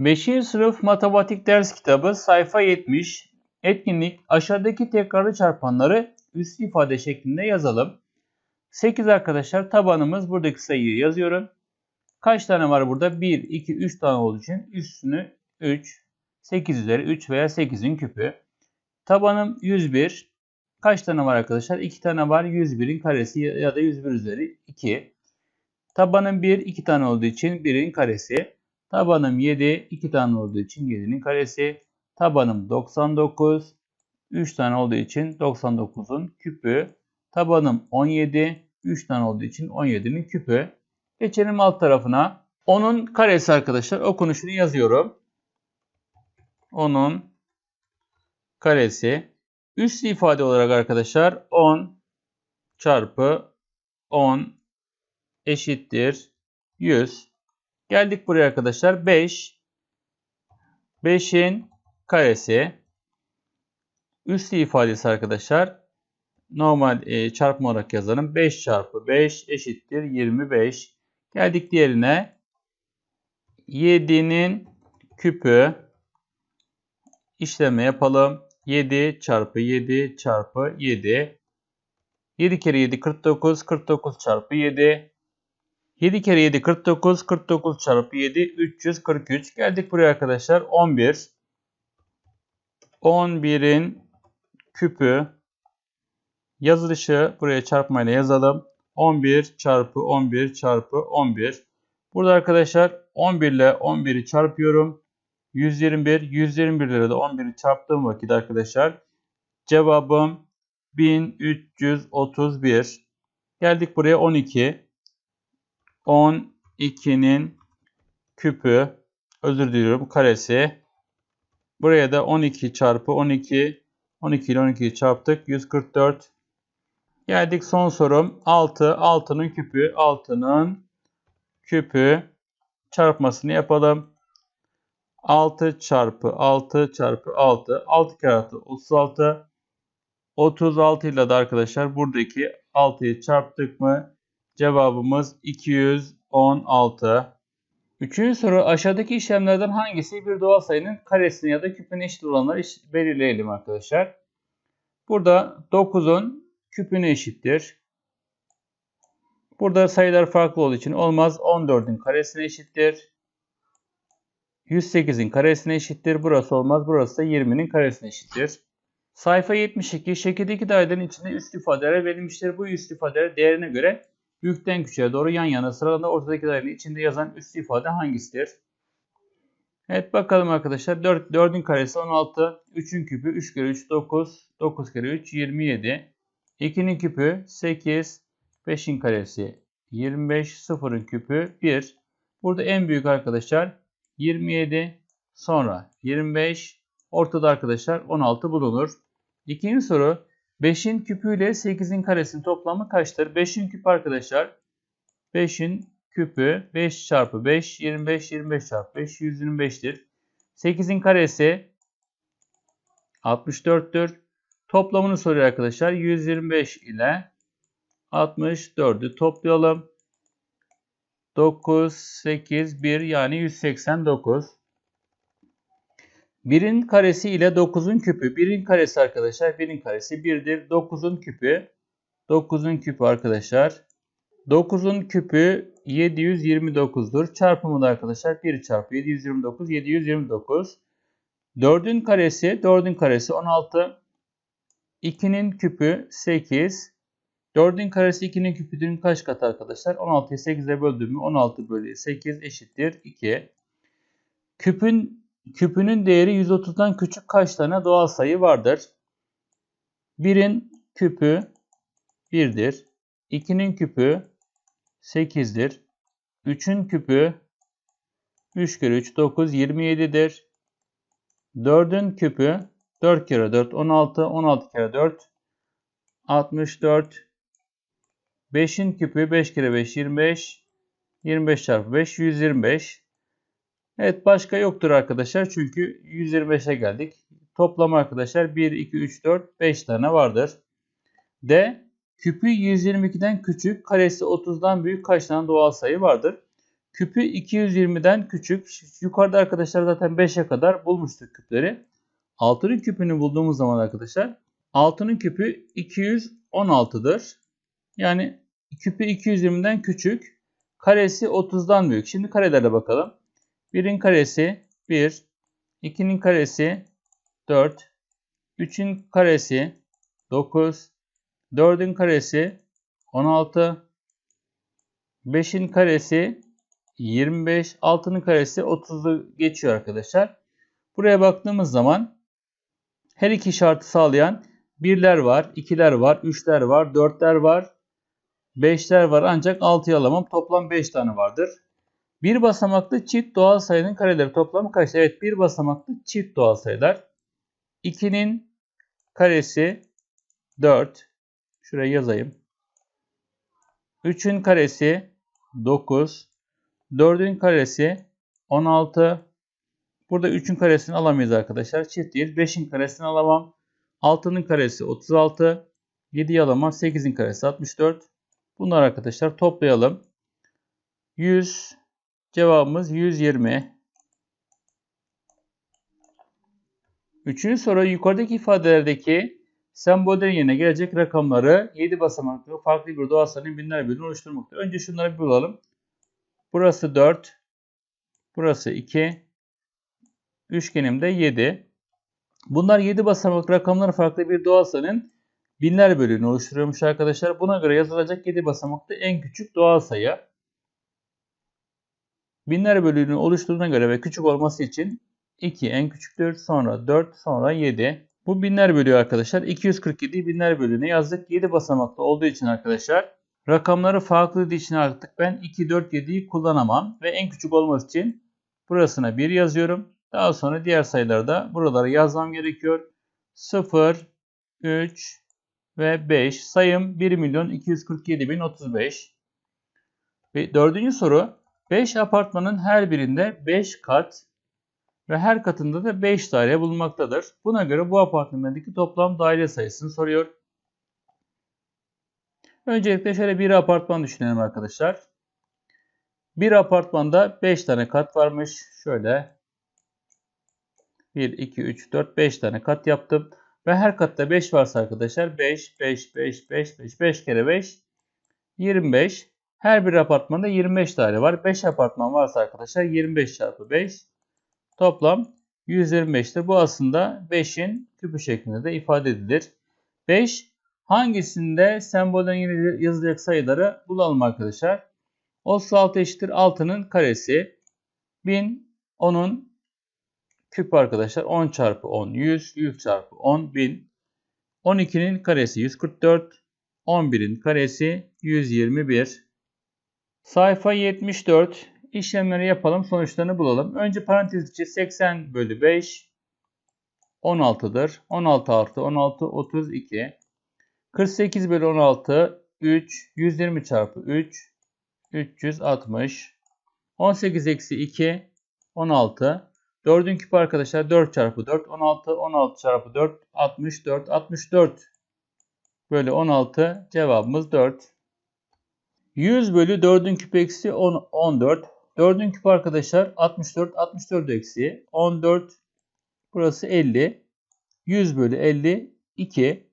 5. sınıf matematik ders kitabı sayfa 70. Etkinlik aşağıdaki tekrarlı çarpanları üst ifade şeklinde yazalım. 8 arkadaşlar tabanımız buradaki sayıyı yazıyorum. Kaç tane var burada? 1, 2, 3 tane olduğu için üstünü 3, 8 üzeri 3 veya 8'in küpü. Tabanım 101. Kaç tane var arkadaşlar? 2 tane var. 101'in karesi ya da 101 üzeri 2. Tabanım 1, 2 tane olduğu için 1'in karesi. Tabanım 7, 2 tane olduğu için 7'nin karesi. Tabanım 99, 3 tane olduğu için 99'un küpü. Tabanım 17, 3 tane olduğu için 17'nin küpü. Geçelim alt tarafına. 10'un karesi arkadaşlar okunuşunu yazıyorum. 10'un karesi. Üst ifade olarak arkadaşlar 10 çarpı 10 eşittir 100. Geldik buraya arkadaşlar. 5. 5'in karesi. Üslü ifadesi arkadaşlar. Normal e, çarpma olarak yazalım. 5 çarpı 5 eşittir 25. Geldik diğerine. 7'nin küpü. İşleme yapalım. 7 çarpı 7 çarpı 7. 7 kere 7 49. 49 çarpı 7. 7 kere 7 49. 49 çarpı 7 343. Geldik buraya arkadaşlar. 11. 11'in küpü yazılışı buraya çarpmayla yazalım. 11 çarpı 11 çarpı 11. Burada arkadaşlar 11 ile 11'i çarpıyorum. 121. 121 lira da 11'i çarptığım vakit arkadaşlar cevabım 1331. Geldik buraya 12. 12'nin küpü özür diliyorum karesi. Buraya da 12 çarpı 12 12 ile 12'yi çarptık. 144. Geldik son sorum. 6. 6'nın küpü. 6'nın küpü çarpmasını yapalım. 6 çarpı 6 çarpı 6. 6 kere 6 36. 36 ile de arkadaşlar buradaki 6'yı çarptık mı Cevabımız 216. Üçüncü soru aşağıdaki işlemlerden hangisi bir doğal sayının karesine ya da küpüne eşit olanları belirleyelim arkadaşlar. Burada 9'un küpüne eşittir. Burada sayılar farklı olduğu için olmaz. 14'ün karesine eşittir. 108'in karesine eşittir. Burası olmaz. Burası da 20'nin karesine eşittir. Sayfa 72. Şekildeki dairelerin içinde üst ifadeler verilmiştir. Bu üst ifadeler değerine göre Büyükten küçüğe doğru yan yana sıralanda ortadaki dairenin içinde yazan üst ifade hangisidir? Evet bakalım arkadaşlar. 4, 4'ün karesi 16. 3'ün küpü 3 kere 3 9. 9 kere 3 27. 2'nin küpü 8. 5'in karesi 25. 0'ın küpü 1. Burada en büyük arkadaşlar 27. Sonra 25. Ortada arkadaşlar 16 bulunur. İkinci soru 5'in küpü ile 8'in karesinin toplamı kaçtır? 5'in küpü arkadaşlar. 5'in küpü 5 çarpı 5 25 25 çarpı 5 125'tir. 8'in karesi 64'tür. Toplamını soruyor arkadaşlar. 125 ile 64'ü toplayalım. 9, 8, 1 yani 189. 1'in karesi ile 9'un küpü. 1'in karesi arkadaşlar 1'in karesi 1'dir. 9'un küpü 9'un küpü arkadaşlar. 9'un küpü 729'dur. Çarpımı da arkadaşlar 1 çarpı 729 729. 4'ün karesi 4'ün karesi 16. 2'nin küpü 8. 4'ün karesi 2'nin küpüdür kaç katı arkadaşlar? 16'yı 8'e böldüğümü 16 bölü 8 eşittir 2. Küpün Küpünün değeri 130'dan küçük kaç tane doğal sayı vardır? 1'in küpü 1'dir. 2'nin küpü 8'dir. 3'ün küpü 3 kere 3 9 27'dir. 4'ün küpü 4 kere 4 16 16 kere 4 64 5'in küpü 5 kere 5 25 25 çarpı 5 125 Evet başka yoktur arkadaşlar. Çünkü 125'e geldik. Toplam arkadaşlar 1, 2, 3, 4, 5 tane vardır. D. Küpü 122'den küçük, karesi 30'dan büyük kaç tane doğal sayı vardır? Küpü 220'den küçük. Yukarıda arkadaşlar zaten 5'e kadar bulmuştuk küpleri. 6'nın küpünü bulduğumuz zaman arkadaşlar 6'nın küpü 216'dır. Yani küpü 220'den küçük. Karesi 30'dan büyük. Şimdi karelere bakalım. 1'in karesi 1. 2'nin karesi 4. 3'ün karesi 9. 4'ün karesi 16. 5'in karesi 25. 6'nın karesi 30'u geçiyor arkadaşlar. Buraya baktığımız zaman her iki şartı sağlayan birler var, ikiler var, üçler var, dörtler var, beşler var ancak 6'yı alamam. Toplam 5 tane vardır. Bir basamaklı çift doğal sayının kareleri toplamı kaç? Evet bir basamaklı çift doğal sayılar. 2'nin karesi 4. Şuraya yazayım. 3'ün karesi 9. 4'ün karesi 16. Burada 3'ün karesini alamayız arkadaşlar. Çift değil. 5'in karesini alamam. 6'nın karesi 36. 7'yi alamam. 8'in karesi 64. Bunlar arkadaşlar toplayalım. 100 cevabımız 120. Üçüncü soru yukarıdaki ifadelerdeki sembollerin yerine gelecek rakamları 7 basamaklı farklı bir doğal sayının binler bölümünü oluşturmaktadır. Önce şunları bir bulalım. Burası 4. Burası 2. Üçgenimde 7. Bunlar 7 basamak rakamları farklı bir doğal sayının binler bölüğünü oluşturuyormuş arkadaşlar. Buna göre yazılacak 7 basamaklı en küçük doğal sayı. Binler bölüğünü oluşturduğuna göre ve küçük olması için 2 en küçüktür. Sonra 4 sonra 7. Bu binler bölüğü arkadaşlar. 247 binler bölüğüne yazdık. 7 basamaklı olduğu için arkadaşlar rakamları farklı için artık ben 2, 4, 7'yi kullanamam. Ve en küçük olması için burasına 1 yazıyorum. Daha sonra diğer sayıları da buralara yazmam gerekiyor. 0, 3 ve 5. Sayım 1 milyon 247 bin 35. Ve dördüncü soru 5 apartmanın her birinde 5 kat ve her katında da 5 daire bulunmaktadır. Buna göre bu apartmandaki toplam daire sayısını soruyor. Öncelikle şöyle bir apartman düşünelim arkadaşlar. Bir apartmanda 5 tane kat varmış. Şöyle 1, 2, 3, 4, 5 tane kat yaptım. Ve her katta 5 varsa arkadaşlar 5, 5, 5, 5, 5, 5 kere 5, 25. Her bir apartmanda 25 daire var. 5 apartman varsa arkadaşlar 25 çarpı 5 toplam 125'tir. Bu aslında 5'in küpü şeklinde de ifade edilir. 5 hangisinde sembolden yazılacak sayıları bulalım arkadaşlar. 36 eşittir 6'nın karesi. 1000 10'un küpü arkadaşlar 10 çarpı 10 100 100 çarpı 10 1000 12'nin karesi 144 11'in karesi 121 Sayfa 74. İşlemleri yapalım. Sonuçlarını bulalım. Önce parantez içi 80 bölü 5 16'dır. 16 artı 16 32. 48 bölü 16 3. 120 çarpı 3 360. 18 eksi 2 16. 4'ün küpü arkadaşlar 4 çarpı 4 16. 16 çarpı 4 64. 64 bölü 16 cevabımız 4. 100 bölü 4'ün küpü eksi 10, 14. 4'ün küpü arkadaşlar 64. 64 eksi 14. Burası 50. 100 bölü 50 2.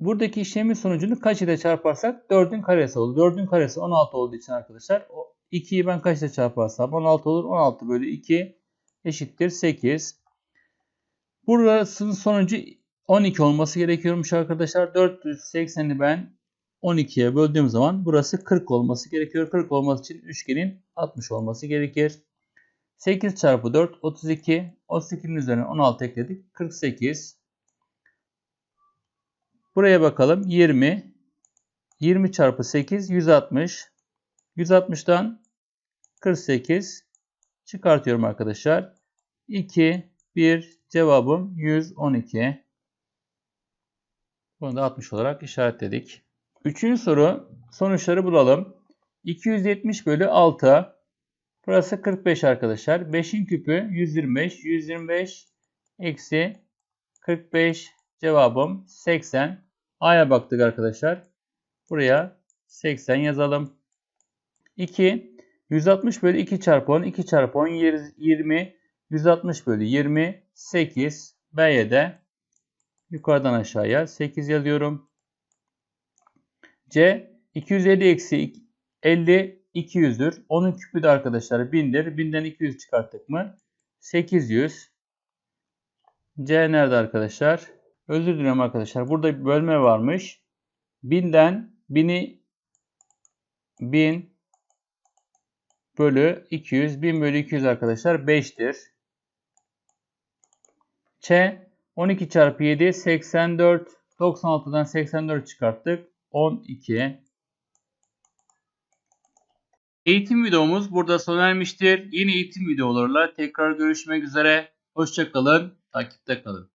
Buradaki işlemin sonucunu kaç ile çarparsak 4'ün karesi olur. 4'ün karesi 16 olduğu için arkadaşlar 2'yi ben kaç ile çarparsam 16 olur. 16 bölü 2 eşittir 8. Burasının sonucu 12 olması gerekiyormuş arkadaşlar. 480'i ben 12'ye böldüğüm zaman burası 40 olması gerekiyor. 40 olması için üçgenin 60 olması gerekir. 8 çarpı 4 32. 32'nin üzerine 16 ekledik. 48. Buraya bakalım. 20. 20 çarpı 8 160. 160'dan 48 çıkartıyorum arkadaşlar. 2 1 cevabım 112. Bunu da 60 olarak işaretledik. Üçüncü soru. Sonuçları bulalım. 270 bölü 6. Burası 45 arkadaşlar. 5'in küpü 125. 125 eksi 45 cevabım 80. A'ya baktık arkadaşlar. Buraya 80 yazalım. 2. 160 bölü 2 çarpı 10. 2 çarpı 10 20. 160 bölü 20 8. B'ye de yukarıdan aşağıya 8 yazıyorum. C 250 eksi 50 200'dür. Onun küpü de arkadaşlar 1000'dir. 1000'den 200 çıkarttık mı? 800. C nerede arkadaşlar? Özür dilerim arkadaşlar. Burada bir bölme varmış. 1000'den 1000'i 1000 bölü 200. 1000 bölü 200 arkadaşlar 5'tir. Ç 12 çarpı 7 84. 96'dan 84 çıkarttık. 12. Eğitim videomuz burada sona ermiştir. Yeni eğitim videolarıyla tekrar görüşmek üzere. Hoşçakalın. Takipte kalın.